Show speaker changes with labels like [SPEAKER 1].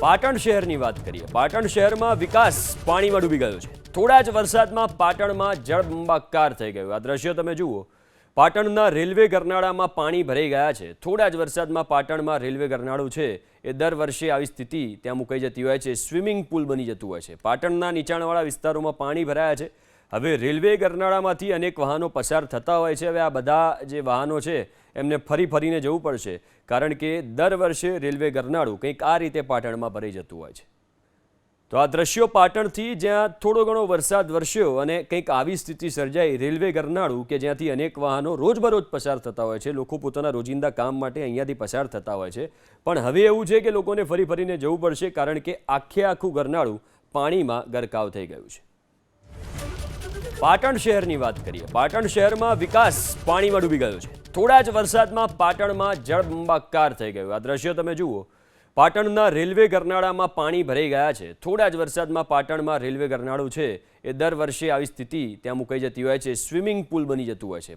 [SPEAKER 1] પાટણ શહેરની વાત કરીએ. પાટણ શહેરમાં વિકાસ પાણીમાં ડૂબી ગયો છે. થોડા જ વરસાદમાં પાટણમાં જળબંબાકાર થઈ ગયું. આ દ્રશ્ય તમે જુઓ. પાટણના રેલવે ગરનાળામાં પાણી ભરાઈ ગયા છે. થોડા જ વરસાદમાં પાટણમાં રેલવે ગરનાળું છે. એ દર વર્ષે આવી સ્થિતિ ત્યાં મુકાઈ જતી હોય છે. સ્વિમિંગ પુલ બની જતું હોય છે. પાટણના નીચાણવાળા વિસ્તારોમાં પાણી ભરાયા છે. હવે રેલવે ગરનાળામાંથી અનેક વાહનો પસાર થતા હોય છે. હવે આ બધા જે વાહનો છે, એમને ફરી ફરીને જવું પડશે. કારણ કે દર વર્ષે રેલવે ગરનાળું કંઈક આ રીતે પાટણમાં ભરાઈ જતું હોય છે. તો આ દ્રશ્યો પાટણથી જ્યાં થોડો ઘણો વરસાદ વરસ્યો અને કંઈક આવી સ્થિતિ સર્જાઈ, રેલવે ગરનાળું કે જ્યાંથી અનેક વાહનો રોજબરોજ પસાર થતા હોય છે. લોકો પોતાના રોજિંદા કામ માટે અહીંયાથી પસાર થતા હોય છે. પણ હવે એવું છે કે લોકોને ફરી ફરીને જવું પડશે, કારણ કે આખે આખું ગરનાળું પાણીમાં ગરકાવ થઈ ગયું છે. પાટણ શહેરની વાત કરીએ. પાટણ શહેરમાં વિકાસ પાણીમાં ડૂબી ગયો છે. થોડા જ વરસાદમાં પાટણમાં જળબંબાકાર થઈ ગયું. આ દ્રશ્ય તમે જુઓ. પાટણના રેલવે ગરનાળામાં પાણી ભરાઈ ગયા છે. થોડા જ વરસાદમાં પાટણમાં રેલવે ગરનાળું છે. એ દર વર્ષે આવી સ્થિતિ ત્યાં મુકાઈ જતી હોય છે. સ્વિમિંગ પુલ બની જતું હોય છે.